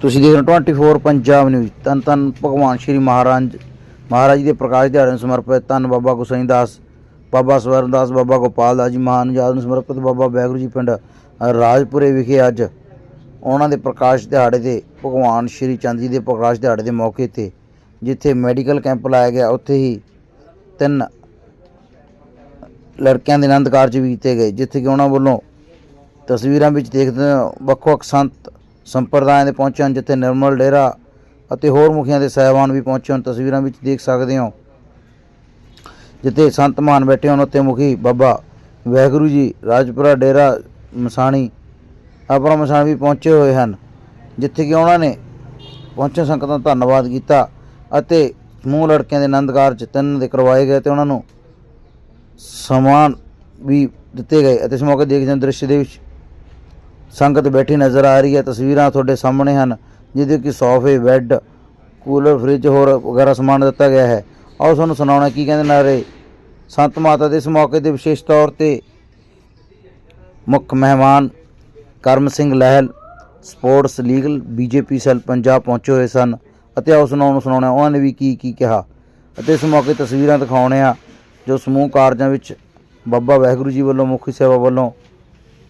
ਤੁਸੀਂ ਦੇਖ ਰਹੇ ਹੋ 24 ਪੰਜਾਬ ਨਿਊਜ਼ ਤਨ ਤਨ ਭਗਵਾਨ ਸ਼੍ਰੀ ਮਹਾਰਾਜ ਮਹਾਰਾਜ ਜੀ ਦੇ ਪ੍ਰਕਾਸ਼ ਦਿਹਾੜੇ ਨੂੰ ਸਮਰਪਿਤ। ਧੰਨ ਬਾਬਾ ਗੁਸਾਈ ਦਾਸ, ਬਾਬਾ ਸਵਰਨ ਦਾਸ, ਬਾਬਾ ਗੋਪਾਲ ਦਾਸ ਜੀ ਮਹਾਨ ਯਾਦ ਨੂੰ ਸਮਰਪਿਤ। ਬਾਬਾ ਬੈਗਰੂ ਜੀ ਪਿੰਡ ਰਾਜਪੁਰੇ ਵਿਖੇ ਅੱਜ ਉਹਨਾਂ ਦੇ ਪ੍ਰਕਾਸ਼ ਦਿਹਾੜੇ ਤੇ ਭਗਵਾਨ ਸ਼੍ਰੀ ਚੰਦ ਜੀ ਦੇ ਪ੍ਰਕਾਸ਼ ਦਿਹਾੜੇ ਦੇ ਮੌਕੇ ਤੇ, ਜਿੱਥੇ ਮੈਡੀਕਲ ਕੈਂਪ ਲਾਇਆ ਗਿਆ, ਉੱਥੇ ਹੀ ਤਿੰਨ ਲੜਕਿਆਂ ਦੇ ਆਨੰਦ ਕਾਰਜ ਵੀ ਕੀਤੇ ਗਏ, ਜਿੱਥੇ ਕਿ ਉਹਨਾਂ ਵੱਲੋਂ ਤਸਵੀਰਾਂ ਵਿੱਚ ਦੇਖਦੇ ਹਾਂ ਵੱਖ-ਵੱਖ ਸੰਤ ਸੰਪਰਦਾਇਆਂ ਦੇ ਪਹੁੰਚੇ ਹਨ ਜਿੱਥੇ ਨਿਰਮਲ ਡੇਰਾ ਅਤੇ ਹੋਰ ਮੁਖੀਆਂ ਦੇ ਸਹਿਬਾਨ ਵੀ ਪਹੁੰਚੇ ਹਨ ਤਸਵੀਰਾਂ ਵਿੱਚ ਦੇਖ ਸਕਦੇ ਹੋ। ਜਿੱਥੇ ਸੰਤ ਮਾਨ ਬੈਠੇ ਹਨ ਉੱਥੇ ਮੁਖੀ ਬਾਬਾ ਵਾਹਿਗੁਰੂ ਜੀ, ਰਾਜਪੁਰਾ ਡੇਰਾ ਮਸਾਣੀ, ਆਪਣਾ ਮਸਾਣੀ ਵੀ ਪਹੁੰਚੇ ਹੋਏ ਹਨ, ਜਿੱਥੇ ਕਿ ਉਹਨਾਂ ਨੇ ਪਹੁੰਚੇ ਸੰਗਤਾਂ ਦਾ ਧੰਨਵਾਦ ਕੀਤਾ ਅਤੇ ਸਮੂਹ ਲੜਕਿਆਂ ਦੇ ਆਨੰਦ ਕਾਰਜ ਤਿੰਨ ਦੇ ਕਰਵਾਏ ਗਏ ਤੇ ਉਹਨਾਂ ਨੂੰ ਸਮਾਨ ਵੀ ਦਿੱਤੇ ਗਏ ਅਤੇ ਇਸ ਮੌਕੇ ਦੇਖਦੇ ਹਾਂ ਦ੍ਰਿਸ਼ ਦੇ ਵਿੱਚ ਸੰਗਤ ਬੈਠੀ ਨਜ਼ਰ ਆ ਰਹੀ ਹੈ, ਤਸਵੀਰਾਂ ਤੁਹਾਡੇ ਸਾਹਮਣੇ ਹਨ, ਜਿਹਦੇ ਕਿ ਸੋਫੇ, ਬੈੱਡ, ਕੂਲਰ, ਫ੍ਰਿਜ ਹੋਰ ਵਗੈਰਾ ਸਮਾਨ ਦਿੱਤਾ ਗਿਆ ਹੈ। ਆਓ ਤੁਹਾਨੂੰ ਸੁਣਾਉਣਾ, ਕੀ ਕਹਿੰਦੇ ਨਾਰੇ? ਸੰਤ ਮਾਤਾ ਦੇ ਇਸ ਮੌਕੇ ਤੇ ਵਿਸ਼ੇਸ਼ ਤੌਰ ਤੇ ਮੁੱਖ ਮਹਿਮਾਨ Karam Singh Lehal, sports legal BJP cell Punjab ਪਹੁੰਚੇ ਹੋਏ ਸਨ। ਅਤੇ ਆਓ ਸੁਣਾਉਣ ਸੁਣਾਉਣਾ, ਉਹਨਾਂ ਨੇ ਵੀ ਕੀ ਕੀ ਕਿਹਾ? ਅਤੇ ਇਸ ਮੌਕੇ ਤਸਵੀਰਾਂ ਦਿਖਾਉਣੇ ਆ, ਜੋ ਸਮੂਹ ਕਾਰਜਾਂ ਵਿੱਚ ਬਾਬਾ ਵਾਹਿਗੁਰੂ ਜੀ ਵੱਲੋਂ, ਮੁਖੀ ਸੇਵਾ ਵੱਲੋਂ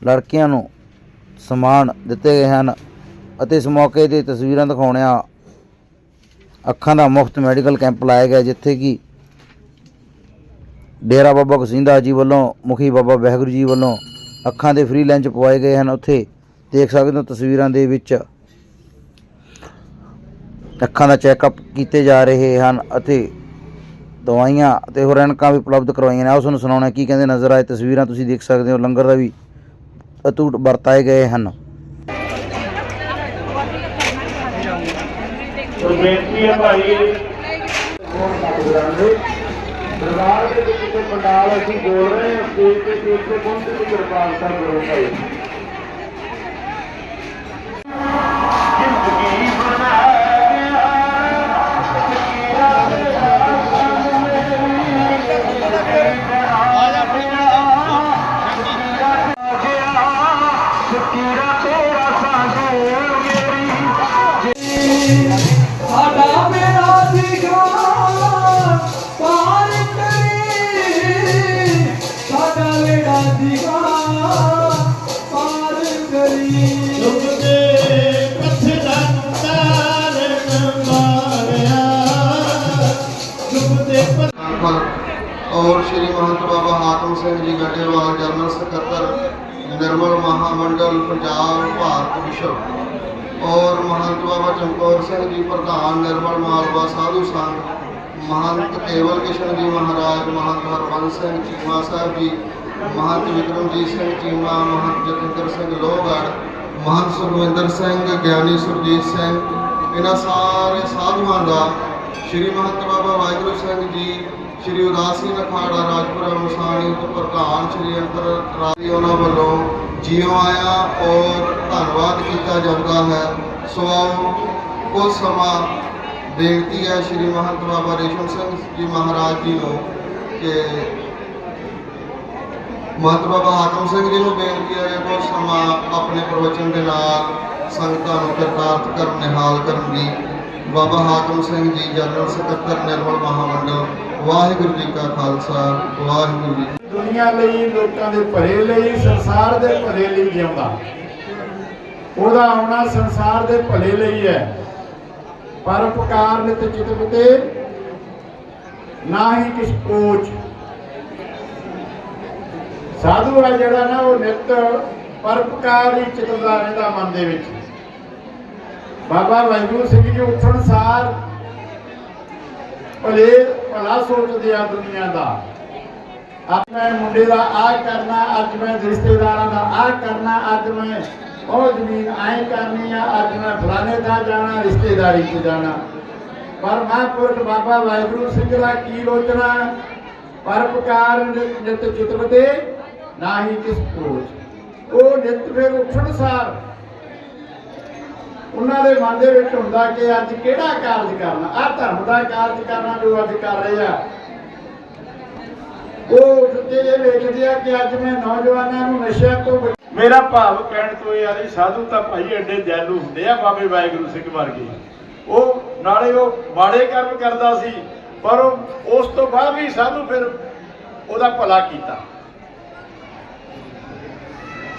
ਲੜਕੀਆਂ ਨੂੰ ਸਮਾਨ ਦਿੱਤੇ ਗਏ ਹਨ ਅਤੇ ਇਸ ਮੌਕੇ ਤੇ ਤਸਵੀਰਾਂ ਦਿਖਾਉਣੇ ਅੱਖਾਂ ਦਾ ਮੁਫਤ ਮੈਡੀਕਲ ਕੈਂਪ ਲਾਇਆ ਗਿਆ, ਜਿੱਥੇ ਕਿ ਡੇਰਾ ਬਾਬਾ ਗਸਿੰਦਾ ਜੀ ਵੱਲੋਂ, ਮੁਖੀ ਬਾਬਾ ਵਾਹਿਗੁਰੂ ਜੀ ਵੱਲੋਂ ਅੱਖਾਂ ਦੇ ਫ੍ਰੀ ਲੈਂਚ ਪਵਾਏ ਗਏ ਹਨ। ਉੱਥੇ ਦੇਖ ਸਕਦੇ ਹੋ ਤਸਵੀਰਾਂ ਦੇ ਵਿੱਚ ਅੱਖਾਂ ਦਾ ਚੈੱਕਅਪ ਕੀਤੇ ਜਾ ਰਹੇ ਹਨ ਅਤੇ ਦਵਾਈਆਂ ਅਤੇ ਹੋਰ ਐਨਕਾਂ ਵੀ ਉਪਲਬਧ ਕਰਵਾਈਆਂ ਨੇ। ਆਓ ਤੁਹਾਨੂੰ ਸੁਣਾਉਣਾ ਕੀ ਕਹਿੰਦੇ ਨਜ਼ਰ ਆਏ ਤਸਵੀਰਾਂ, ਤੁਸੀਂ ਦੇਖ ਸਕਦੇ ਹੋ ਲੰਗਰ ਦਾ ਵੀ ਅਤੂਟ ਵਰਤਾਏ ਗਏ ਹਨ। ਬੇਨਤੀ ਹੈ ਭਾਈ, ਦਰਬਾਰ ਦੇ ਵਿੱਚ ਪੰਡਾਲ ਅਸੀਂ ਬੋਲ ਰਹੇ ਹਾਂ ਸਟੇਜ ਤੇ ਸਟੇਜ ਤੇ ਪਹੁੰਚੇ ਤੇ ਕਿਰਪਾਲਤਾ ਕਰੋ ਭਾਈ। ਬਾਬਾ ਸਿੰਘ ਜੀ ਗੱਡੇਵਾਲ ਜਨਰਲ ਸਕੱਤਰ ਨਿਰਮਲ ਮਹਾਮੰਡਲ, ਪੰਜਾਬ, ਭਾਰਤ ਵਿਸ਼ਵ ਔਰ ਮਹੰਤ ਬਾਬਾ ਚਮਕੌਰ ਸਿੰਘ ਜੀ ਪ੍ਰਧਾਨ ਨਿਰਮਲ ਮਾਲਵਾ ਸਾਧੂ ਸੰਘ, ਮਹੰਤ ਕੇਵਲ ਕਿਸ਼ਨ ਜੀ ਮਹਾਰਾਜ, ਮਹੰਤ ਹਰਬੰਸ ਸਿੰਘ ਚੀਮਾ ਸਾਹਿਬ ਜੀ, ਮਹੰਤ ਵਿਕਰਮਜੀਤ ਸਿੰਘ ਚੀਮਾ, ਮਹੰਤ ਜਤਿੰਦਰ ਸਿੰਘ ਲੋਹਗੜ੍ਹ, ਮਹੰਤ ਸੁਖਵਿੰਦਰ ਸਿੰਘ, ਗਿਆਨੀ ਸੁਰਜੀਤ ਸਿੰਘ, ਇਹਨਾਂ ਸਾਰੇ ਸਾਧੂਆਂ ਦਾ ਸ਼੍ਰੀ ਮਹੰਤ ਬਾਬਾ ਵਾਹਿਗੁਰੂ ਸਿੰਘ ਜੀ ਸ਼੍ਰੀ ਉਦਾਸੀ ਅਖਾੜਾ, ਰਾਜਪੁਰਾ ਮਸਾਣੀ ਤੋਂ ਪ੍ਰਧਾਨ ਸ਼੍ਰੀ ਅੰਤਰ ਰਾਜੀ ਉਹਨਾਂ ਵੱਲੋਂ ਜੀਓ ਆਇਆ ਔਰ ਧੰਨਵਾਦ ਕੀਤਾ ਜਾਂਦਾ ਹੈ। ਸੋ ਕੁਝ ਸਮਾਂ ਬੇਨਤੀ ਹੈ ਸ਼੍ਰੀ ਮਹੰਤ ਬਾਬਾ ਰੇਸ਼ਮ ਸਿੰਘ ਜੀ ਮਹਾਰਾਜ ਜੀ ਨੂੰ ਕਿ ਮਹੰਤ ਬਾਬਾ ਹਾਕਮ ਸਿੰਘ ਜੀ ਨੂੰ ਬੇਨਤੀ ਹੈ ਕਿ ਕੁਝ ਸਮਾਂ ਆਪਣੇ ਪ੍ਰਵਚਨ ਦੇ ਨਾਲ ਸੰਗਤਾਂ ਨੂੰ ਕਿਰਤਾਰਥ ਕਰਨ, ਨਿਹਾਲ ਕਰਨ ਦੀ ਬਾਬਾ ਹਾਕਮ ਸਿੰਘ ਜੀ, ਜਨਰਲ ਸਕੱਤਰ, ਨਿਰਮਲ ਮਹਾਮੰਡਲ ਵਾਹਿਗੁਰੂ ਜੀ ਕਾ ਖਾਲਸਾ, ਵਾਹਿਗੁਰੂ ਜੀ ਕੀ ਦੁਨੀਆ ਲਈ, ਲੋਕਾਂ ਦੇ ਭਲੇ ਲਈ, ਸੰਸਾਰ ਦੇ ਭਲੇ ਲਈ ਜਿਉਂਦਾ। ਉਹਦਾ ਆਉਣਾ ਸੰਸਾਰ ਦੇ ਭਲੇ ਲਈ ਹੈ। ਪਰਉਪਕਾਰ ਨਿਤ ਚਿਤਵਤੇ ਨਾ ਹੀ ਕਿਸ ਕੋਚ ਸਾਧੂ ਹੈ ਜਿਹੜਾ ਨਾ, ਉਹ ਨਿਤ ਪਰਪਕਾਰ ਹੀ ਚਿਤਵਦਾ ਰਹਿੰਦਾ ਮਨ ਦੇ ਵਿੱਚ। ਬਾਬਾ ਵਾਹਿਗੁਰੂ ਸਿੰਘ ਜੀ ਉੱਠਣ ਸਾਰ ਭਲੇ ਭਲਾ ਸੋਚਦੇ ਆ ਦੁਨੀਆ ਦਾ। ਅੱਜ ਮੈਂ ਮੁੰਡੇ ਦਾ ਆਹ ਕਰਨਾ, ਅੱਜ ਮੈਂ ਰਿਸ਼ਤੇਦਾਰਾਂ ਦਾ ਆਹ ਕਰਨਾ, ਅੱਜ ਮੈਂ ਉਹ ਜ਼ਮੀਨ ਐਂ ਕਰਨੀ ਆ, ਅੱਜ ਮੈਂ ਫਲਾਣੇ ਦਾ ਜਾਣਾ, ਰਿਸ਼ਤੇਦਾਰੀ 'ਚ ਜਾਣਾ। ਪਰ ਮਹਾਂਪੁਰਖ ਬਾਬਾ ਵਾਹਿਗੁਰੂ ਸਿੰਘ ਦਾ ਕੀ ਲੋਚਨਾ ਪਰਪਕਾਰ ਨਿਤ ਚਿਤਵਤੇ ਨਾ ਹੀ ਕਿਸ ਕੋਚ ਉਹ ਨਿਤ ਫਿਰ ਉੱਠਣ ਸਾਰ ਉਹਨਾਂ ਦੇ ਮਨ ਦੇ ਵਿੱਚ ਹੁੰਦਾ ਕਿ ਅੱਜ ਕਿਹੜਾ ਕਾਰਜ ਕਰਨਾ? ਆਹ ਧਰਮ ਦਾ ਕਾਰਜ ਕਰਨਾ ਜੋ ਅੱਜ ਕਰ ਰਹੇ ਆ। ਉਹ ਉੱਠ ਕੇ ਇਹ ਵੇਖਦੇ ਆ ਕਿ ਅੱਜ ਮੈਂ ਨੌਜਵਾਨਾਂ ਨੂੰ ਨਸ਼ਿਆਂ ਤੋਂ ਮੇਰਾ ਭਾਵ ਕਹਿਣ ਤੋਂ ਇਹ ਆ ਸਾਧੂ ਤਾਂ ਭਾਈ ਐਡੇ ਦਿਆਲੂ ਹੁੰਦੇ ਆ ਬਾਬੇ ਵਾਹਿਗੁਰੂ ਸਿੰਘ ਵਰਗੇ। ਉਹ ਨਾਲੇ ਉਹ ਮਾੜੇ ਕਰਮ ਕਰਦਾ ਸੀ ਪਰ ਉਸ ਤੋਂ ਬਾਅਦ ਵੀ ਸਾਧੂ ਫਿਰ ਉਹਦਾ ਭਲਾ ਕੀਤਾ।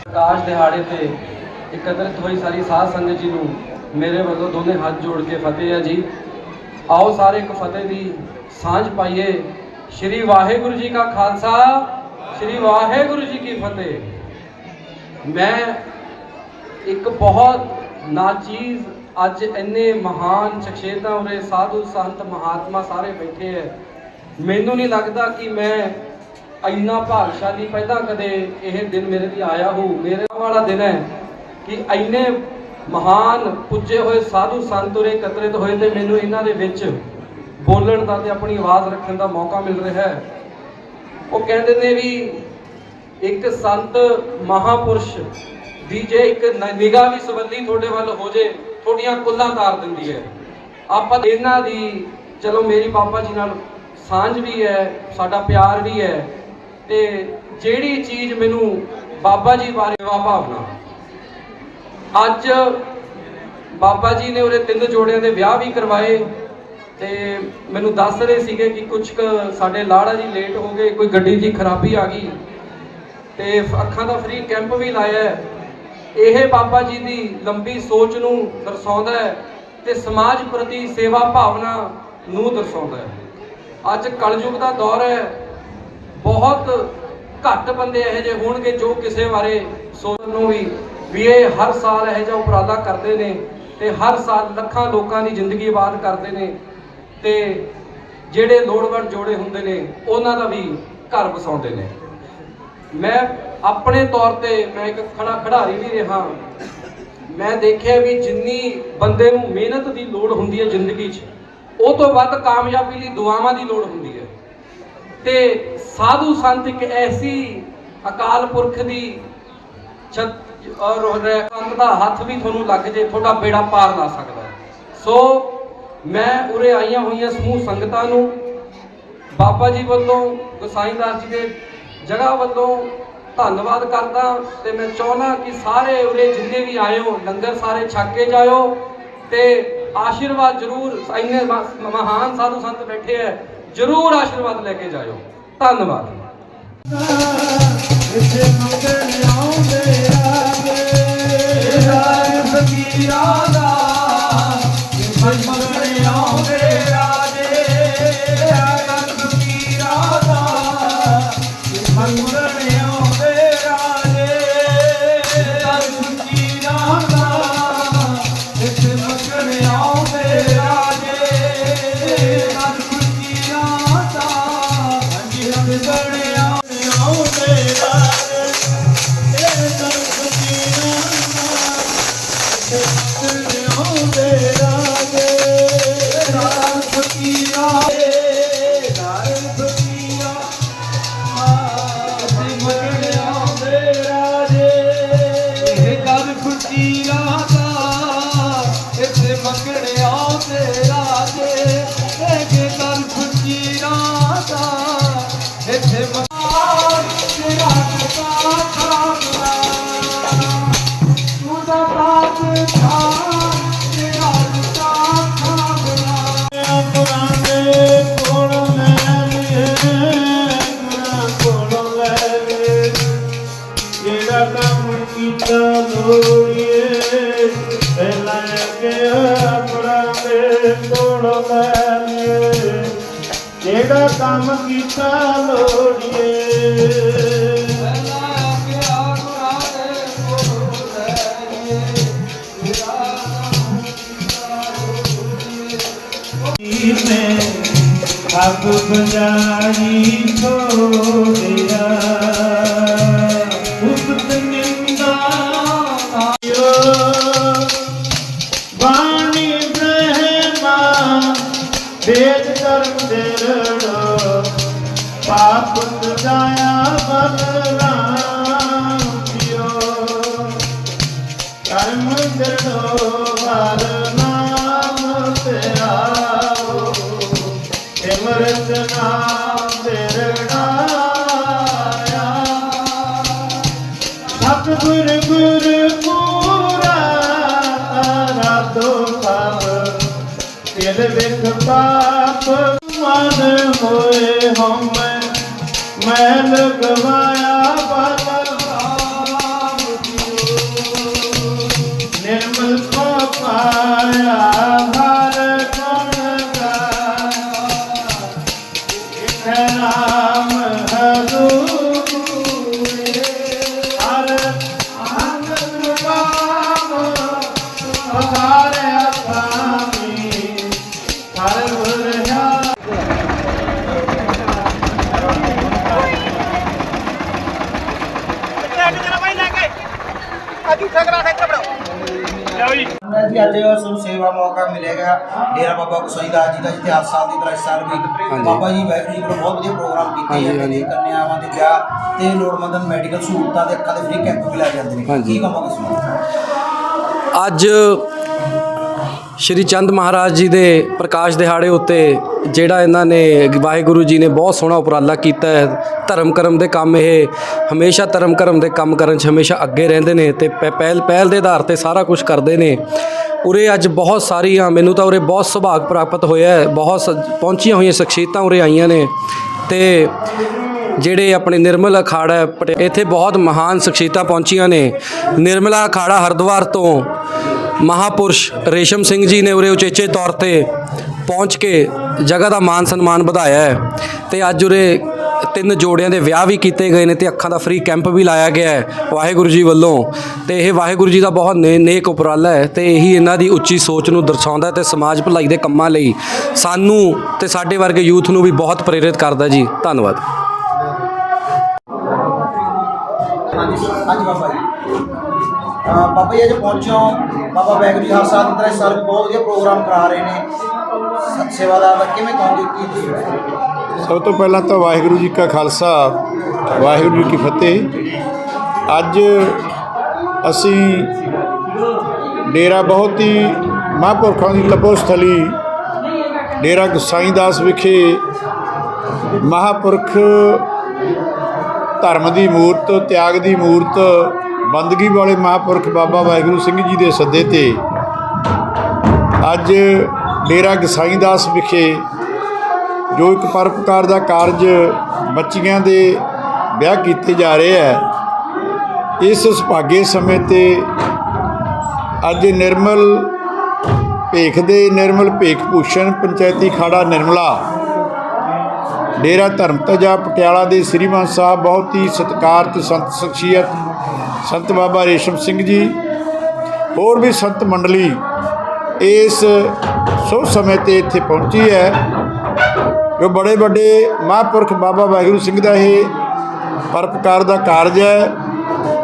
ਪ੍ਰਕਾਸ਼ ਦਿਹਾੜੇ ਤੇ ਇਕੱਤਰਿਤ ਹੋਈ ਸਾਰੀ ਸਾਧ ਸੰਗਤ ਜੀ ਨੂੰ। ਮੇਰੇ ਵੱਲੋਂ ਦੋਨੇ ਹੱਥ ਜੋੜ ਕੇ ਫਤਿਹ ਹੈ ਜੀ। ਆਓ ਸਾਰੇ ਇੱਕ ਫਤਿਹ ਦੀ ਸਾਂਝ ਪਾਈਏ। ਸ਼੍ਰੀ ਵਾਹਿਗੁਰੂ ਜੀ ਕਾ ਖਾਲਸਾ, ਸ਼੍ਰੀ ਵਾਹਿਗੁਰੂ ਜੀ ਕੀ ਫਤਿਹ। ਮੈਂ ਇੱਕ ਬਹੁਤ ਨਾਚੀਜ਼, ਅੱਜ ਇੰਨੇ ਮਹਾਨ ਸ਼ਖਸੀਅਤਾਂ ਉਰੇ ਸਾਧੂ ਸੰਤ, ਮਹਾਤਮਾ ਸਾਰੇ ਬੈਠੇ ਐ। ਮੈਨੂੰ ਨਹੀਂ ਲੱਗਦਾ ਕਿ ਮੈਂ ਇੰਨਾ ਭਾਗਸ਼ਾਲੀ ਪਹਿਲਾਂ ਕਦੇ ਇਹ ਦਿਨ ਮੇਰੇ ਲਈ ਆਇਆ ਹੋ ਮੇਰੇ ਵਾਲਾ ਦਿਨ ਹੈ ਕਿ ਇੰਨੇ ਮਹਾਨ ਪੁੱਜੇ ਹੋਏ ਸਾਧੂ ਸੰਤ ਉਰੇ ਇਕੱਤਰਿਤ ਹੋਏ ਤੇ ਮੈਨੂੰ ਇਹਨਾਂ ਦੇ ਵਿੱਚ ਬੋਲਣ ਦਾ ਤੇ ਆਪਣੀ ਆਵਾਜ਼ ਰੱਖਣ ਦਾ ਮੌਕਾ ਮਿਲ ਰਿਹਾ ਹੈ। ਉਹ ਕਹਿੰਦੇ ਨੇ ਵੀ ਇੱਕ ਸੰਤ ਮਹਾਪੁਰਸ਼ ਦੀ ਜੇ ਇੱਕ ਨਿਗਾਹ ਵੀ ਸੰਬੰਧੀ ਤੁਹਾਡੇ ਵੱਲ ਹੋ ਜੇ, ਤੁਹਾਡੀਆਂ ਕੁੱਲਾਂ ਤਾਰ ਦਿੰਦੀ ਹੈ। ਆਪਾਂ ਇਹਨਾਂ ਦੀ, ਚਲੋ ਮੇਰੀ ਬਾਬਾ ਜੀ ਨਾਲ ਸਾਂਝ ਵੀ ਹੈ, ਸਾਡਾ ਪਿਆਰ ਵੀ ਹੈ ਤੇ ਜਿਹੜੀ ਚੀਜ਼ ਮੈਨੂੰ ਬਾਬਾ ਜੀ ਬਾਰੇ ਵਾ ਭਾਵਨਾ ਅੱਜ ਬਾਬਾ ਜੀ ਨੇ ਉਹਦੇ ਤਿੰਨ ਜੋੜਿਆਂ ਦੇ ਵਿਆਹ ਵੀ ਕਰਵਾਏ ਤੇ ਮੈਨੂੰ ਦੱਸ ਰਹੇ ਸੀਗੇ ਕਿ ਕੁਝ ਕੁ ਸਾਡੇ ਲਾੜਾ ਜੀ ਲੇਟ ਹੋ ਗਏ, ਕੋਈ ਗੱਡੀ ਦੀ ਖਰਾਬੀ ਆ ਗਈ ਤੇ ਅੱਖਾਂ ਦਾ ਫ੍ਰੀ ਕੈਂਪ ਵੀ ਲਾਇਆ ਇਹ ਬਾਬਾ ਜੀ ਦੀ ਲੰਬੀ ਸੋਚ ਨੂੰ ਦਰਸਾਉਂਦਾ ਹੈ ਤੇ ਸਮਾਜ ਪ੍ਰਤੀ ਸੇਵਾ ਭਾਵਨਾ ਨੂੰ ਦਰਸਾਉਂਦਾ ਹੈ। ਅੱਜ ਕਲਯੁਗ ਦਾ ਦੌਰ ਹੈ, ਬਹੁਤ ਘੱਟ ਬੰਦੇ ਇਹੋ ਜਿਹੇ ਹੋਣਗੇ ਜੋ ਕਿਸੇ ਬਾਰੇ ਸੋਚਣ ਨੂੰ ਵੀ ਵੀ ਇਹ ਹਰ ਸਾਲ ਇਹੋ ਜਿਹਾ ਉਪਰਾਲਾ ਕਰਦੇ ਨੇ ਤੇ ਹਰ ਸਾਲ ਲੱਖਾਂ ਲੋਕਾਂ ਦੀ ਜ਼ਿੰਦਗੀ ਆਬਾਦ ਕਰਦੇ ਨੇ ਤੇ ਜਿਹੜੇ ਲੋੜਵੰਦ ਜੋੜੇ ਹੁੰਦੇ ਨੇ, ਉਹਨਾਂ ਦਾ ਵੀ ਘਰ ਵਸਾਉਂਦੇ ਨੇ। ਮੈਂ ਆਪਣੇ ਤੌਰ ਤੇ ਮੈਂ ਇੱਕ ਖੜਾ ਖਿਡਾਰੀ ਵੀ ਰਿਹਾ। ਮੈਂ ਦੇਖਿਆ ਵੀ ਜਿੰਨੀ ਬੰਦੇ ਨੂੰ ਮਿਹਨਤ ਦੀ ਲੋੜ ਹੁੰਦੀ ਹੈ ਜ਼ਿੰਦਗੀ 'ਚ, ਉਹ ਤੋਂ ਵੱਧ ਕਾਮਯਾਬੀ ਲਈ ਦੁਆਵਾਂ ਦੀ ਲੋੜ ਹੁੰਦੀ ਹੈ। ਤੇ ਸਾਧੂ ਸੰਤ ਇੱਕ ਐਸੀ ਅਕਾਲ ਪੁਰਖ ਦੀ ਛਤ ਔਰ ਰਹਿਮਤ ਦਾ ਹੱਥ ਵੀ ਤੁਹਾਨੂੰ ਲੱਗ ਜੇ, ਤੁਹਾਡਾ ਬੇੜਾ ਪਾਰ ਲਾ ਸਕਦਾ। ਸੋ ਮੈਂ ਉਰੇ ਆਈਆਂ ਹੋਈਆਂ ਸਮੂਹ ਸੰਗਤਾਂ ਨੂੰ, ਬਾਬਾ ਜੀ ਵੱਲੋਂ, ਗੁਸਾਈ ਦਾਸ ਜੀ ਦੇ ਜਗ੍ਹਾ ਵੱਲੋਂ ਧੰਨਵਾਦ ਕਰਦਾ ਤੇ ਮੈਂ ਚਾਹੁੰਦਾ ਕਿ ਸਾਰੇ ਉਰੇ ਜਿੰਨੇ ਵੀ ਆਏ ਹੋ, ਲੰਗਰ ਸਾਰੇ ਛੱਕ ਕੇ ਜਾਇਓ ਤੇ ਆਸ਼ੀਰਵਾਦ ਜ਼ਰੂਰ, ਇੰਨੇ ਮਹਾਨ ਸਾਧੂ ਸੰਤ ਬੈਠੇ ਐ, ਜ਼ਰੂਰ ਆਸ਼ੀਰਵਾਦ ਲੈ ਕੇ ਜਾਇਓ। ਧੰਨਵਾਦ। ਮੰਗਣ ਆਉਂਦੇ ਆਗੇ ਰਾਜ ਫਕੀਰਾਂ ਦਾ ਨੇ ਆਪ ਬਜਾਈ ਛੋੜਿਆ ਉਸਤ ਨਿੰਦਾ ਆਇਓ ਬਾਣੀ ਬ੍ਰਹਮਾ ਵੇਦ ਕਰਮ ਦੇ ਰੜੋ ਪਾਪ ਜਾਇਆ ਬਲਰਾਮ ਗੁਰ ਗੁਰ ਪੂਰਾ ਰਾਤੋ ਸਭ ਤਿਲ ਵਿਖ ਪਾਪ ਮਨ ਹੋਏ ਹਮ ਮੈਂ ਲਗਵਾਇਆ ਬਲ ਜੀ ਅੱਜ ਸਾਨੂੰ ਸੇਵਾ ਮੌਕਾ ਮਿਲੇਗਾ ਡੇਰਾ ਬਾਬਾ ਗੁਸਾਈ ਦਾਸ ਜੀ ਦਾ ਇਤਿਹਾਸ ਸਾਲ ਦੀ ਤਰ੍ਹਾਂ ਸਾਲ ਵੀ ਬਾਬਾ ਜੀ ਵਾਹਿਗੁਰੂ ਜੀ ਕੋਲ ਬਹੁਤ ਵਧੀਆ ਪ੍ਰੋਗਰਾਮ ਕੀਤੇ ਜਾਂਦੇ ਨੇ ਕੰਨਿਆਵਾਂ ਦੇ ਵਿਆਹ ਤੇ ਲੋੜਵੰਦਾਂ ਨੂੰ ਮੈਡੀਕਲ ਸਹੂਲਤਾਂ ਦੇ ਅੱਖਾਂ ਦੇ ਫ੍ਰੀ ਕੈਂਪ ਵੀ ਲਾਏ ਜਾਂਦੇ ਨੇ। ਕੀ ਕਹਾਂਗੇ ਤੁਸੀਂ ਅੱਜ ਸ਼੍ਰੀ ਚੰਦ ਮਹਾਰਾਜ ਜੀ ਦੇ ਪ੍ਰਕਾਸ਼ ਦਿਹਾੜੇ ਉੱਤੇ ਜਿਹੜਾ ਇਹਨਾਂ ਨੇ ਵਾਹਿਗੁਰੂ ਜੀ ਨੇ ਬਹੁਤ ਸੋਹਣਾ ਉਪਰਾਲਾ ਕੀਤਾ ਹੈ। ਧਰਮ ਕਰਮ ਦੇ ਕੰਮ ਇਹ ਹਮੇਸ਼ਾ ਧਰਮ ਕਰਮ ਦੇ ਕੰਮ ਕਰਨ 'ਚ ਹਮੇਸ਼ਾ ਅੱਗੇ ਰਹਿੰਦੇ ਨੇ ਤੇ ਪਹਿ- ਪਹਿਲ ਪਹਿਲ ਦੇ ਆਧਾਰ ਤੇ ਸਾਰਾ ਕੁਝ ਕਰਦੇ ਨੇ। ਉਰੇ ਅੱਜ ਬਹੁਤ ਸਾਰੀਆਂ ਮੈਨੂੰ ਤਾਂ ਉਰੇ ਬਹੁਤ ਸੁਭਾਗ ਪ੍ਰਾਪਤ ਹੋਇਆ ਹੈ। ਬਹੁਤ ਸ- ਪਹੁੰਚੀਆਂ ਹੋਈਆਂ ਸ਼ਖਸੀਅਤਾਂ ਉਰੇ ਆਈਆਂ ਨੇ ਤੇ ਜਿਹੜੇ ਆਪਣੇ ਨਿਰਮਲ ਅਖਾੜਾ ਹੈ, ਪਟਿ- ਇੱਥੇ ਬਹੁਤ ਮਹਾਨ ਸ਼ਖਸੀਅਤਾਂ ਪਹੁੰਚੀਆਂ ਨੇ। ਨਿਰਮਲਾ ਅਖਾੜਾ ਹਰਿਦੁਆਰ ਤੋਂ ਮਹਾਪੁਰਸ਼ ਰੇਸ਼ਮ ਸਿੰਘ ਜੀ ਨੇ ਉਰੇ ਉਚੇਚੇ ਤੌਰ ਤੇ ਪਹੁੰਚ ਕੇ ਜਗ੍ਹਾ ਦਾ ਮਾਨ ਸਨਮਾਨ ਵਧਾਇਆ ਹੈ ਤੇ ਅੱਜ ਉਰੇ ਤਿੰਨ ਜੋੜਿਆਂ ਦੇ ਵਿਆਹ ਵੀ ਕੀਤੇ ਗਏ ਨੇ ਤੇ ਅੱਖਾਂ ਦਾ ਫ੍ਰੀ ਕੈਂਪ ਵੀ ਲਾਇਆ ਗਿਆ ਹੈ ਵਾਹਿਗੁਰੂ ਜੀ ਵੱਲੋਂ ਤੇ ਇਹ ਵਾਹਿਗੁਰੂ ਜੀ ਦਾ ਬਹੁਤ ਨੇ- ਨੇਕ ਉਪਰਾਲਾ ਹੈ ਤੇ ਇਹੀ ਇਹਨਾਂ ਦੀ ਉੱਚੀ ਸੋਚ ਨੂੰ ਦਰਸਾਉਂਦਾ ਹੈ ਤੇ ਸਮਾਜ ਭਲਾਈ ਦੇ ਕੰਮਾਂ ਲਈ ਸਾਨੂੰ ਤੇ ਸਾਡੇ ਵਰਗੇ ਯੂਥ ਨੂੰ ਵੀ ਬਹੁਤ ਪ੍ਰੇਰਿਤ ਕਰਦਾ ਜੀ। ਧੰਨਵਾਦ। ਬਾਬਾ ਜੀ ਅੱਜ ਪਹੁੰਚੋ ਬਾਬਾ ਵਾਹਿਗੁਰੂ ਜੀ ਹਰ ਸਾਲ ਦੀ ਇਸ ਸਾਲ ਬਹੁਤ ਵਧੀਆ ਪ੍ਰੋਗਰਾਮ ਕਰਾ ਰਹੇ ਨੇ। ਸੇਵਾਦਾਰ ਦਾ ਕਿਵੇਂ ਕਹੋਗੇ ਕੀ ਸਭ ਤੋਂ ਪਹਿਲਾਂ ਤਾਂ ਵਾਹਿਗੁਰੂ ਜੀ ਕਾ ਖਾਲਸਾ, ਵਾਹਿਗੁਰੂ ਜੀ ਕੀ ਫਤਿਹ। ਅੱਜ ਅਸੀਂ ਡੇਰਾ ਬਹੁਤ ਹੀ ਮਹਾਂਪੁਰਖਾਂ ਦੀ ਤਪੋਸਥਲੀ ਡੇਰਾ ਗੁਸਾਈ ਦਾਸ ਵਿਖੇ ਮਹਾਂਪੁਰਖ ਧਰਮ ਦੀ ਮੂਰਤ, ਤਿਆਗ ਦੀ ਮੂਰਤ ਬੰਦਗੀ ਵਾਲੇ ਮਹਾਂਪੁਰਖ ਬਾਬਾ ਵਾਹਿਗੁਰੂ ਸਿੰਘ ਜੀ ਦੇ ਸੱਦੇ ਤੇ ਅੱਜ ਡੇਰਾ ਗਸਾਈ ਦਾਸ ਵਿਖੇ ਜੋ ਇੱਕ ਪਰਪਕਾਰ ਦਾ ਕਾਰਜ ਬੱਚੀਆਂ ਦੇ ਵਿਆਹ ਕੀਤੇ ਜਾ ਰਹੇ ਹੈ, ਇਸ ਸੁਭਾਗੇ ਸਮੇਂ ਤੇ ਅੱਜ ਨਿਰਮਲ ਭੇਖ ਦੇ ਨਿਰਮਲ ਭੇਖ ਭੂਸ਼ਣ, ਪੰਚਾਇਤੀ ਖਾੜਾ ਨਿਰਮਲਾ, ਡੇਰਾ ਧਰਮ ਤਜਾ ਪਟਿਆਲਾ ਦੇ ਸ੍ਰੀਮਾਨ ਸਾਹਿਬ, ਬਹੁਤ ਹੀ ਸਤਿਕਾਰ ਸਤਿਕਾਰਤ ਸੰਤ ਸ਼ਖਸੀਅਤ ਸੰਤ ਬਾਬਾ ਰੇਸ਼ਮ ਸਿੰਘ ਜੀ, ਹੋਰ ਵੀ ਸੰਤ ਮੰਡਲੀ ਇਸ ਸ਼ੁਭ ਸਮੇਂ ਤੇ ਇੱਥੇ ਪਹੁੰਚੀ ਹੈ, ਜੋ ਬੜੇ ਵੱਡੇ ਮਹਾਂਪੁਰਖ ਬਾਬਾ ਵਾਹਿਗੁਰੂ ਸਿੰਘ ਦਾ ਇਹ ਪਰਪਕਾਰ ਦਾ ਕਾਰਜ ਹੈ,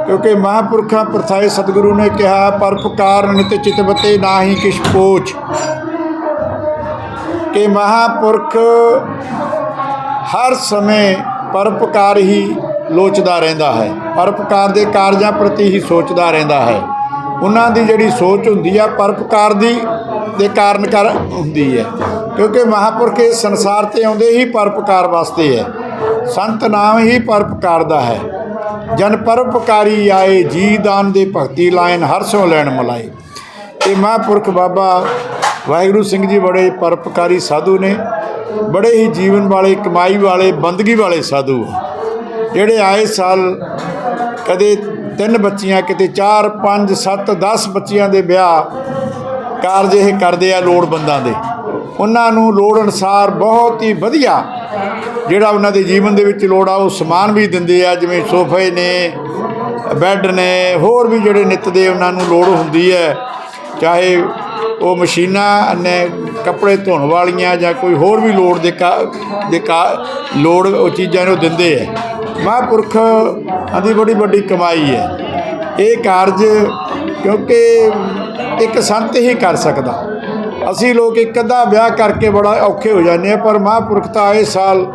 ਕਿਉਂਕਿ ਮਹਾਂਪੁਰਖਾਂ ਪ੍ਰਥਾਏ ਸਤਿਗੁਰੂ ਨੇ ਕਿਹਾ ਪਰਪਕਾਰ ਨਿਤ ਚਿਤਵਤੇ ਨਾਹੀ ਕਿਛ ਪੋਚ ਕਿ ਮਹਾਂਪੁਰਖ ਹਰ ਸਮੇਂ ਪਰਪਕਾਰ ਹੀ ਲੋਚਦਾ ਰਹਿੰਦਾ ਹੈ। ਪਰਪਕਾਰ ਦੇ ਕਾਰਜਾਂ ਪ੍ਰਤੀ ਹੀ ਸੋਚਦਾ ਰਹਿੰਦਾ ਹੈ। ਉਹਨਾਂ ਦੀ ਜਿਹੜੀ ਸੋਚ ਹੁੰਦੀ ਆ ਪਰਪਕਾਰ ਦੀ, ਦੇ ਕਾਰਨ ਕਰ ਹੁੰਦੀ ਹੈ। ਕਿਉਂਕਿ ਮਹਾਪੁਰਖ ਇਸ ਸੰਸਾਰ ਤੇ ਆਉਂਦੇ ਹੀ ਪਰਪਕਾਰ ਵਾਸਤੇ ਹੈ। ਸੰਤ ਨਾਮ ਹੀ ਪਰਪਕਾਰ ਦਾ ਹੈ। ਜਨ ਪਰਪਕਾਰੀ ਆਏ, ਜੀ ਦਾਨ ਦੇ ਭਗਤੀ ਲਾਇਨ ਹਰ ਸੋ ਲੈਣ ਮਲਾਏ। ਇਹ ਮਹਾਂਪੁਰਖ ਬਾਬਾ ਵਾਹਿਗੁਰੂ ਸਿੰਘ ਜੀ ਬੜੇ ਪਰਪਕਾਰੀ ਸਾਧੂ ਨੇ। ਬੜੇ ਹੀ ਜੀਵਨ ਵਾਲੇ, ਕਮਾਈ ਵਾਲੇ, ਬੰਦਗੀ ਵਾਲੇ ਸਾਧੂ ਜਿਹੜੇ ਆਏ ਸਾਲ ਕਦੇ ਤਿੰਨ ਬੱਚੀਆਂ, ਕਿਤੇ 4 5 7 10 ਬੱਚੀਆਂ ਦੇ ਵਿਆਹ ਕਾਰਜ ਇਹ ਕਰਦੇ ਆ ਲੋੜਵੰਦਾਂ ਦੇ। ਉਹਨਾਂ ਨੂੰ ਲੋੜ ਅਨਸਾਰ ਬਹੁਤ ਹੀ ਵਧੀਆ ਜਿਹੜਾ ਉਹਨਾਂ ਦੇ ਜੀਵਨ ਦੇ ਵਿੱਚ ਲੋੜ ਆ, ਉਹ ਸਮਾਨ ਵੀ ਦਿੰਦੇ ਆ, ਜਿਵੇਂ ਸੋਫੇ ਨੇ, ਬੈੱਡ ਨੇ, ਹੋਰ ਵੀ ਜਿਹੜੇ ਨਿੱਤ ਦੇ ਉਹਨਾਂ ਨੂੰ ਲੋੜ ਹੁੰਦੀ ਹੈ। ਚਾਹੇ ਉਹ ਮਸ਼ੀਨਾਂ ਨੇ ਕੱਪੜੇ ਧੋਣ ਵਾਲੀਆਂ ਜਾਂ ਕੋਈ ਹੋਰ ਵੀ ਲੋੜ ਦੇ ਕਾ ਦੇ ਕਾ, ਲੋੜ ਉਹ ਚੀਜ਼ਾਂ ਨੂੰ ਦਿੰਦੇ ਹੈ ਮਹਾਂਪੁਰਖਾਂ ਦੀ ਬੜੀ ਵੱਡੀ ਕਮਾਈ ਹੈ। ਇਹ ਕਾਰਜ ਕਿਉਂਕਿ ਇੱਕ ਸੰਤ ਹੀ ਕਰ ਸਕਦਾ। ਅਸੀਂ ਲੋਕ ਇੱਕ ਅੱਧਾ ਵਿਆਹ ਕਰਕੇ ਬੜਾ ਔਖੇ ਹੋ ਜਾਂਦੇ ਆ ਪਰ ਮਹਾਂਪੁਰਖ ਤਾਂ ਆਏ ਸਾਲ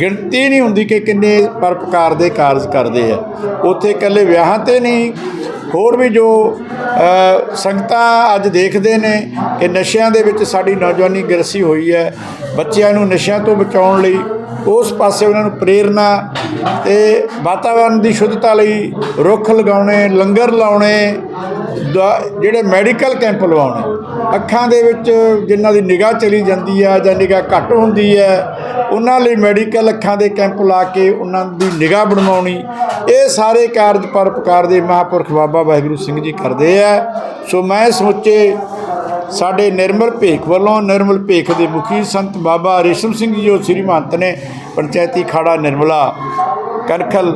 ਗਿਣਤੀ ਨਹੀਂ ਹੁੰਦੀ ਕਿ ਕਿੰਨੇ ਪਰਪਕਾਰ ਦੇ ਕਾਰਜ ਕਰਦੇ ਆ। ਉੱਥੇ ਇਕੱਲੇ ਵਿਆਹਾਂ ਤੇ ਨਹੀਂ, ਹੋਰ ਵੀ ਜੋ ਸੰਗਤਾਂ ਅੱਜ ਦੇਖਦੇ ਨੇ ਕਿ ਨਸ਼ਿਆਂ ਦੇ ਵਿੱਚ ਸਾਡੀ ਨੌਜਵਾਨੀ ਗਿਰਸੀ ਹੋਈ ਹੈ। ਬੱਚਿਆਂ ਨੂੰ ਨਸ਼ਿਆਂ ਤੋਂ ਬਚਾਉਣ ਲਈ ਉਸ ਪਾਸੇ ਉਹਨਾਂ ਨੂੰ ਪ੍ਰੇਰਨਾ ਤੇ ਵਾਤਾਵਰਣ ਦੀ ਸ਼ੁੱਧਤਾ ਲਈ ਰੁੱਖ ਲਗਾਉਣੇ, ਲੰਗਰ ਲਾਉਣੇ, ਦਾ- ਜਿਹੜੇ ਮੈਡੀਕਲ ਕੈਂਪ ਲਵਾਉਣੇ। ਅੱਖਾਂ ਦੇ ਵਿੱਚ ਜਿਨ੍ਹਾਂ ਦੀ ਨਿਗਾਹ ਚਲੀ ਜਾਂਦੀ ਆ ਜਾਂ ਨਿਗਾਹ ਘੱਟ ਹੁੰਦੀ ਹੈ ਉਹਨਾਂ ਲਈ ਮੈਡੀਕਲ ਅੱਖਾਂ ਦੇ ਕੈਂਪ ਲਾ ਕੇ ਉਹਨਾਂ ਦੀ ਨਿਗਾਹ ਬਣਵਾਉਣੀ। ਇਹ ਸਾਰੇ ਕਾਰਜ ਪਰਪਕਾਰ ਦੇ ਮਹਾਂਪੁਰਖ ਬਾਬਾ ਵਾਹਿਗੁਰੂ ਸਿੰਘ ਜੀ ਕਰਦੇ ਆ। ਸੋ ਮੈਂ ਸੋਚੇ ਸਾਡੇ ਨਿਰਮਲ ਭੇਖ ਵੱਲੋਂ ਨਿਰਮਲ ਭੇਖ ਦੇ ਮੁਖੀ ਸੰਤ ਬਾਬਾ ਰੇਸ਼ਮ ਸਿੰਘ ਜੀ ਜੋ ਸ੍ਰੀ ਮਹੰਤ ਨੇ ਪੰਚਾਇਤੀ ਖਾੜਾ ਨਿਰਮਲਾ ਕਨਖਲ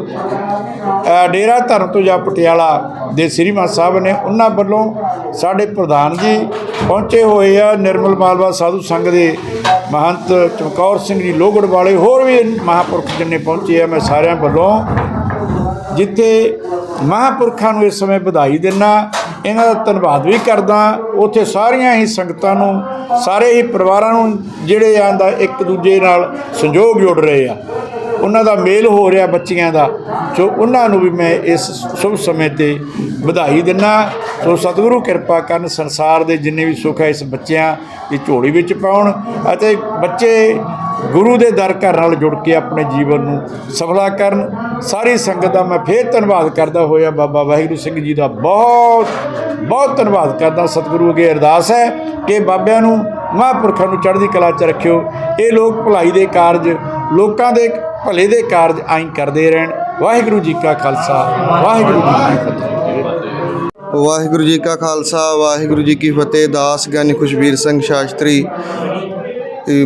ਡੇਰਾ ਧਰਮ ਤੋਂ ਜਾਂ ਪਟਿਆਲਾ ਦੇ ਸ੍ਰੀ ਸਾਹਿਬ ਨੇ, ਉਹਨਾਂ ਵੱਲੋਂ ਸਾਡੇ ਪ੍ਰਧਾਨ ਜੀ ਪਹੁੰਚੇ ਹੋਏ ਆ ਨਿਰਮਲ ਮਾਲਵਾ ਸਾਧੂ ਸੰਘ ਦੇ ਮਹੰਤ ਚਮਕੌਰ ਸਿੰਘ ਜੀ ਲੋਹਗੜ੍ਹ ਵਾਲੇ, ਹੋਰ ਵੀ ਮਹਾਂਪੁਰਖ ਜਿੰਨੇ ਪਹੁੰਚੇ ਆ, ਮੈਂ ਸਾਰਿਆਂ ਵੱਲੋਂ ਜਿੱਥੇ ਮਹਾਂਪੁਰਖਾਂ ਨੂੰ ਇਸ ਸਮੇਂ ਵਧਾਈ ਦਿੰਨਾ ਇਹਨਾਂ ਦਾ ਧੰਨਵਾਦ ਵੀ ਕਰਦਾ। ਉੱਥੇ ਸਾਰੀਆਂ ਹੀ ਸੰਗਤਾਂ ਨੂੰ, ਸਾਰੇ ਹੀ ਪਰਿਵਾਰਾਂ ਨੂੰ ਜਿਹੜੇ ਆਂਦਾ ਇੱਕ ਦੂਜੇ ਨਾਲ ਸੰਜੋਗ ਜੁੜ ਰਹੇ ਆ। ਉਹਨਾਂ ਦਾ ਮੇਲ ਹੋ ਰਿਹਾ ਬੱਚੀਆਂ ਦਾ, ਸੋ ਉਹਨਾਂ ਨੂੰ ਵੀ ਮੈਂ ਇਸ ਸ਼ੁਭ ਸਮੇਂ ਤੇ ਵਧਾਈ ਦਿੰਨਾ। ਸੋ ਸਤਿਗੁਰੂ ਕਿਰਪਾ ਕਰਨ ਸੰਸਾਰ ਦੇ ਜਿੰਨੇ ਵੀ ਸੁੱਖ ਹੈ ਇਸ ਬੱਚਿਆਂ ਦੀ ਝੋਲੀ ਵਿੱਚ ਪਾਉਣ ਅਤੇ ਬੱਚੇ ਗੁਰੂ ਦੇ ਦਰ ਘਰ ਨਾਲ ਜੁੜ ਕੇ ਆਪਣੇ ਜੀਵਨ ਨੂੰ ਸਫਲਾ ਕਰਨ। ਸਾਰੀ ਸੰਗਤ ਦਾ ਮੈਂ ਫੇਰ ਧੰਨਵਾਦ ਕਰਦਾ ਹੋਇਆ। ਬਾਬਾ ਵਾਹਿਗੁਰੂ ਸਿੰਘ ਜੀ ਦਾ ਬਹੁਤ ਬਹੁਤ ਧੰਨਵਾਦ ਕਰਦਾ। ਸਤਿਗੁਰੂ ਅੱਗੇ ਅਰਦਾਸ ਹੈ ਕਿ ਬਾਬਿਆਂ ਨੂੰ ਮਹਾਂਪੁਰਖਾਂ ਨੂੰ ਚੜ੍ਹਦੀ ਕਲਾ 'ਚ ਰੱਖਿਓ। ਇਹ ਲੋਕ ਭਲਾਈ ਦੇ ਕਾਰਜ ਲੋਕਾਂ ਦੇ ਭਲੇ ਦੇ ਕਾਰਜ ਆਈ ਕਰਦੇ ਰਹਿਣ। ਵਾਹਿਗੁਰੂ ਜੀ ਕਾ ਖਾਲਸਾ, ਵਾਹਿਗੁਰੂ ਜੀ ਕੀ ਫਤਿਹ। ਵਾਹਿਗੁਰੂ ਜੀ ਕਾ ਖਾਲਸਾ, ਵਾਹਿਗੁਰੂ ਜੀ ਕੀ ਫਤਿਹ। ਦਾਸ ਗਿਆਨੀ ਖੁਸ਼ਬੀਰ ਸਿੰਘ ਸ਼ਾਸਤਰੀ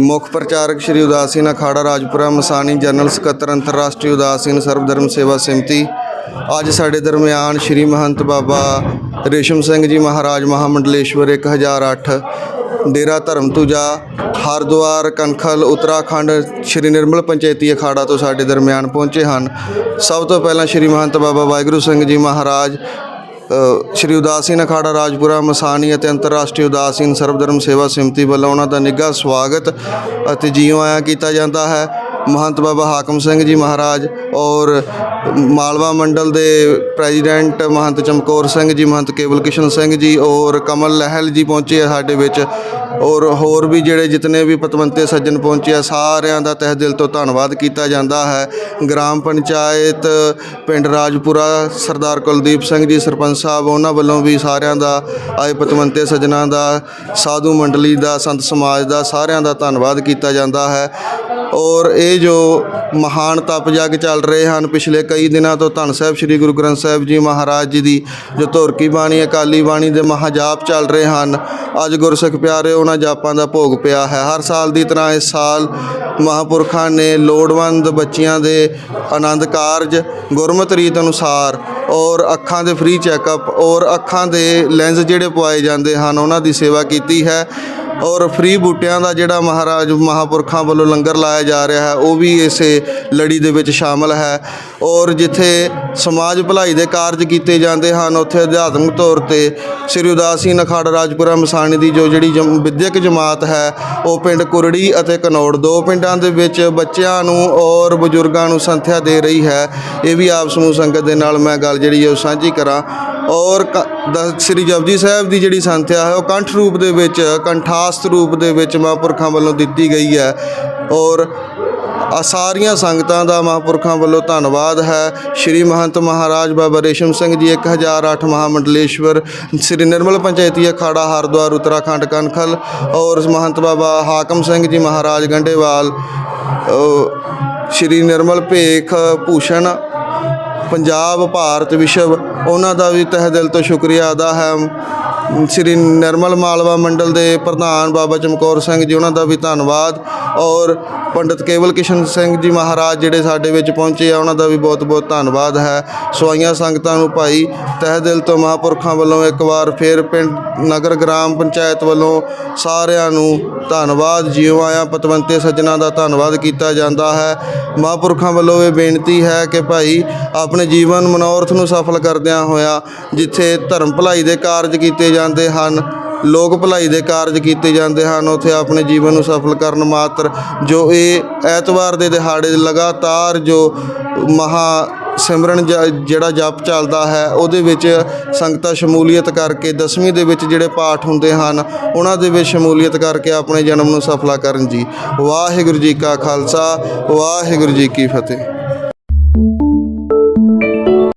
ਮੁੱਖ ਪ੍ਰਚਾਰਕ ਸ਼੍ਰੀ ਉਦਾਸੀਨ ਅਖਾੜਾ ਰਾਜਪੁਰਾ ਮਸਾਨੀ ਜਨਰਲ ਸਕੱਤਰ ਅੰਤਰਰਾਸ਼ਟਰੀ ਉਦਾਸੀਨ ਸਰਵਧਰਮ ਸੇਵਾ ਸਮਿਤੀ ਅੱਜ ਸਾਡੇ ਦਰਮਿਆਨ ਸ਼੍ਰੀ ਮਹੰਤ ਬਾਬਾ ਰੇਸ਼ਮ ਸਿੰਘ ਜੀ ਮਹਾਰਾਜ ਮਹਾਮੰਡਲੇਸ਼ਵਰ 1008 ਡੇਰਾ ਧਰਮ ਤੁਜਾ ਹਰਦੁਆਰ, ਕੰਖਲ, ਉੱਤਰਾਖੰਡ, ਸ਼੍ਰੀ ਨਿਰਮਲ ਪੰਚਾਇਤੀ ਅਖਾੜਾ ਤੋਂ ਸਾਡੇ ਦਰਮਿਆਨ ਪਹੁੰਚੇ ਹਨ। ਸਭ ਤੋਂ ਪਹਿਲਾਂ ਸ਼੍ਰੀ ਮਹੰਤ ਬਾਬਾ ਵਾਹਿਗੁਰੂ ਸਿੰਘ ਜੀ ਮਹਾਰਾਜ ਸ਼੍ਰੀ ਉਦਾਸੀਨ ਅਖਾੜਾ ਰਾਜਪੁਰਾ, ਮਸਾਨੀ ਅਤੇ ਅੰਤਰਰਾਸ਼ਟਰੀ ਉਦਾਸੀਨ ਸਰਵਧਰਮ ਸੇਵਾ ਸਮਿਤੀ ਵੱਲੋਂ ਉਹਨਾਂ ਦਾ ਨਿੱਘਾ ਸਵਾਗਤ ਅਤੇ ਜੀਉ ਆਇਆ ਕੀਤਾ ਜਾਂਦਾ ਹੈ। ਮਹੰਤ ਬਾਬਾ ਹਾਕਮ ਸਿੰਘ ਜੀ ਮਹਾਰਾਜ ਔਰ ਮਾਲਵਾ ਮੰਡਲ ਦੇ ਪ੍ਰੈਜ਼ੀਡੈਂਟ ਮਹੰਤ ਚਮਕੌਰ ਸਿੰਘ ਜੀ, ਮਹੰਤ ਕੇਵਲ ਕਿਸ਼ਨ ਸਿੰਘ ਜੀ ਔਰ ਕਮਲ ਲਹਿਲ ਜੀ ਪਹੁੰਚੇ ਆ ਸਾਡੇ ਵਿੱਚ ਔਰ ਹੋਰ ਵੀ ਜਿਹੜੇ ਜਿਤਨੇ ਵੀ ਪਤਵੰਤੇ ਸੱਜਣ ਪਹੁੰਚੇ ਆ, ਸਾਰਿਆਂ ਦਾ ਤਹਿ ਦਿਲ ਤੋਂ ਧੰਨਵਾਦ ਕੀਤਾ ਜਾਂਦਾ ਹੈ। ਗ੍ਰਾਮ ਪੰਚਾਇਤ ਪਿੰਡ ਰਾਜਪੁਰਾ ਸਰਦਾਰ ਕੁਲਦੀਪ ਸਿੰਘ ਜੀ, ਸਰਪੰਚ ਸਾਹਿਬ, ਉਹਨਾਂ ਵੱਲੋਂ ਵੀ ਸਾਰਿਆਂ ਦਾ, ਆਏ ਪਤਵੰਤੇ ਸੱਜਣਾਂ ਦਾ, ਸਾਧੂ ਮੰਡਲੀ ਦਾ, ਸੰਤ ਸਮਾਜ ਦਾ ਸਾਰਿਆਂ ਦਾ ਧੰਨਵਾਦ ਕੀਤਾ ਜਾਂਦਾ ਹੈ। ਔਰ ਇਹ ਜੋ ਮਹਾਨ ਤਪ ਜਗ ਚੱਲ ਰਹੇ ਹਨ, ਪਿਛਲੇ ਕਈ ਦਿਨਾਂ ਤੋਂ ਧੰਨ ਸਾਹਿਬ ਸ੍ਰੀ ਗੁਰੂ ਗ੍ਰੰਥ ਸਾਹਿਬ ਜੀ ਮਹਾਰਾਜ ਜੀ ਦੀ ਜੋ ਧੁਰਕੀ ਬਾਣੀ, ਅਕਾਲੀ ਬਾਣੀ ਦੇ ਮਹਾਜਾਪ ਚੱਲ ਰਹੇ ਹਨ, ਅੱਜ ਗੁਰਸਿੱਖ ਪਿਆਰੇ, ਉਹਨਾਂ ਜਾਪਾਂ ਦਾ ਭੋਗ ਪਿਆ ਹੈ। ਹਰ ਸਾਲ ਦੀ ਤਰ੍ਹਾਂ ਇਸ ਸਾਲ ਮਹਾਪੁਰਖਾਂ ਨੇ ਲੋੜਵੰਦ ਬੱਚਿਆਂ ਦੇ ਆਨੰਦ ਕਾਰਜ ਗੁਰਮਤ ਰੀਤ ਅਨੁਸਾਰ ਔਰ ਅੱਖਾਂ ਦੇ ਫ੍ਰੀ ਚੈੱਕਅਪ ਔਰ ਅੱਖਾਂ ਦੇ ਲੈਂਸ ਜਿਹੜੇ ਪਵਾਏ ਜਾਂਦੇ ਹਨ, ਉਹਨਾਂ ਦੀ ਸੇਵਾ ਕੀਤੀ ਹੈ। ਔਰ ਫ੍ਰੀ ਬੂਟਿਆਂ ਦਾ ਜਿਹੜਾ ਮਹਾਰਾਜ ਮਹਾਪੁਰਖਾਂ ਵੱਲੋਂ ਲੰਗਰ ਲਾਇਆ ਜਾ ਰਿਹਾ ਹੈ, ਉਹ ਵੀ ਇਸੇ ਲੜੀ ਦੇ ਵਿੱਚ ਸ਼ਾਮਲ ਹੈ ਔਰ ਜਿੱਥੇ ਸਮਾਜ ਭਲਾਈ ਦੇ ਕਾਰਜ ਕੀਤੇ ਜਾਂਦੇ ਹਨ, ਉੱਥੇ ਅਧਿਆਤਮਿਕ ਤੌਰ ਤੇ ਸ੍ਰੀ ਉਦਾਸੀਨ ਅਖਾੜਾ ਰਾਜਪੁਰਾ, ਮਸਾਣੀ ਦੀ ਜੋ ਜਿਹੜੀ ਜਮ- ਵਿਦਿਅਕ ਜਮਾਤ ਹੈ, ਉਹ ਪਿੰਡ ਕੁਰੜੀ ਅਤੇ ਕਨੌੜ, ਦੋ ਪਿੰਡਾਂ ਦੇ ਵਿੱਚ ਬੱਚਿਆਂ ਨੂੰ ਔਰ ਬਜ਼ੁਰਗਾਂ ਨੂੰ ਸੰਥਿਆ ਦੇ ਰਹੀ ਹੈ। ਇਹ ਵੀ ਆਪ ਸਮੂਹ ਸੰਗਤ ਦੇ ਨਾਲ ਮੈਂ ਗੱਲ ਜਿਹੜੀ ਹੈ ਉਹ ਸਾਂਝੀ ਕਰਾਂ। ਔਰ ਕ- ਦ- ਸ੍ਰੀ ਜਪਜੀ ਸਾਹਿਬ ਦੀ ਜਿਹੜੀ ਸੰਥਿਆ ਹੈ, ਉਹ ਕੰਠ ਰੂਪ ਦੇ ਵਿੱਚ ਕੰਠਾਸਤ ਰੂਪ ਦੇ ਵਿੱਚ ਮਹਾਂਪੁਰਖਾਂ ਵੱਲੋਂ ਦਿੱਤੀ ਗਈ ਹੈ। ਔਰ ਆ ਸਾਰੀਆਂ ਸੰਗਤਾਂ ਦਾ ਮਹਾਂਪੁਰਖਾਂ ਵੱਲੋਂ ਧੰਨਵਾਦ ਹੈ। ਸ਼੍ਰੀ ਮਹੰਤ ਮਹਾਰਾਜ ਬਾਬਾ ਰੇਸ਼ਮ ਸਿੰਘ ਜੀ 1008 ਮਹਾਮੰਡਲੇਸ਼ਵਰ, ਸ਼੍ਰੀ ਨਿਰਮਲ ਪੰਚਾਇਤੀ ਅਖਾੜਾ, ਹਰਦੁਆਰ, ਉੱਤਰਾਖੰਡ, ਕਨਖਲ ਔਰ ਮਹੰਤ ਬਾਬਾ ਹਾਕਮ ਸਿੰਘ ਜੀ ਮਹਾਰਾਜ ਗੰਡੇਵਾਲ ਸ਼੍ਰੀ ਨਿਰਮਲ ਭੇਖ ਭੂਸ਼ਣ, ਪੰਜਾਬ ਭਾਰਤ ਵਿਸ਼ਵ, ਉਹਨਾਂ ਦਾ ਵੀ ਤਹਿ ਦਿਲ ਤੋਂ ਸ਼ੁਕਰੀਆ ਅਦਾ ਹੈ। ਸ੍ਰੀ ਨਿਰਮਲ ਮਾਲਵਾ ਮੰਡਲ ਦੇ ਪ੍ਰਧਾਨ ਬਾਬਾ ਚਮਕੌਰ ਸਿੰਘ ਜੀ, ਉਹਨਾਂ ਦਾ ਵੀ ਧੰਨਵਾਦ। ਔਰ ਪੰਡਿਤ ਕੇਵਲ ਕਿਸ਼ਨ ਸਿੰਘ ਜੀ ਮਹਾਰਾਜ ਜਿਹੜੇ ਸਾਡੇ ਵਿੱਚ ਪਹੁੰਚੇ ਆ, ਉਹਨਾਂ ਦਾ ਵੀ ਬਹੁਤ-ਬਹੁਤ ਧੰਨਵਾਦ ਹੈ। ਸਵਾਈਆਂ ਸੰਗਤਾਂ ਨੂੰ ਭਾਈ ਤਹਿ ਦਿਲ ਤੋਂ ਮਹਾਂਪੁਰਖਾਂ ਵੱਲੋਂ ਇੱਕ ਵਾਰ ਫਿਰ ਪਿੰਡ, ਨਗਰ, ਗ੍ਰਾਮ ਪੰਚਾਇਤ ਵੱਲੋਂ ਸਾਰਿਆਂ ਨੂੰ ਧੰਨਵਾਦ। ਜਿਉ ਆਇਆ ਪਤਵੰਤੇ ਸੱਜਣਾ ਦਾ ਧੰਨਵਾਦ ਕੀਤਾ ਜਾਂਦਾ ਹੈ। ਮਹਾਂਪੁਰਖਾਂ ਵੱਲੋਂ ਇਹ ਬੇਨਤੀ ਹੈ ਕਿ ਭਾਈ ਆਪਣੇ ਜੀਵਨ ਮਨੋਰਥ ਨੂੰ ਸਫਲ ਕਰਦਿਆਂ ਹੋਇਆ ਜਿੱਥੇ ਧਰਮ ਭਲਾਈ ਦੇ ਕਾਰਜ ਕੀਤੇ ਜਾਂਦੇ ਹਨ। ਲੋਕ ਭਲਾਈ ਦੇ ਕਾਰਜ ਕੀਤੇ ਜਾਂਦੇ ਹਨ। ਉੱਥੇ ਆਪਣੇ ਜੀਵਨ ਨੂੰ ਸਫਲ ਕਰਨ ਮਾਤਰ ਜੋ ਇਹ ਐਤਵਾਰ ਦੇ ਦਿਹਾੜੇ ਲਗਾਤਾਰ ਜੋ ਮਹਾ ਸਿਮਰਨ ਜ- ਜਿਹੜਾ ਜਪ ਚੱਲਦਾ ਹੈ, ਉਹਦੇ ਵਿੱਚ ਸੰਗਤਾਂ ਸ਼ਮੂਲੀਅਤ ਕਰਕੇ ਦਸਵੀਂ ਦੇ ਵਿੱਚ ਜਿਹੜੇ ਪਾਠ ਹੁੰਦੇ ਹਨ, ਉਹਨਾਂ ਦੇ ਵਿੱਚ ਸ਼ਮੂਲੀਅਤ ਕਰਕੇ ਆਪਣੇ ਜਨਮ ਨੂੰ ਸਫਲਾ ਕਰਨ ਜੀ। ਵਾਹਿਗੁਰੂ ਜੀ ਕਾ ਖਾਲਸਾ, ਵਾਹਿਗੁਰੂ ਜੀ ਕੀ ਫਤਿਹ।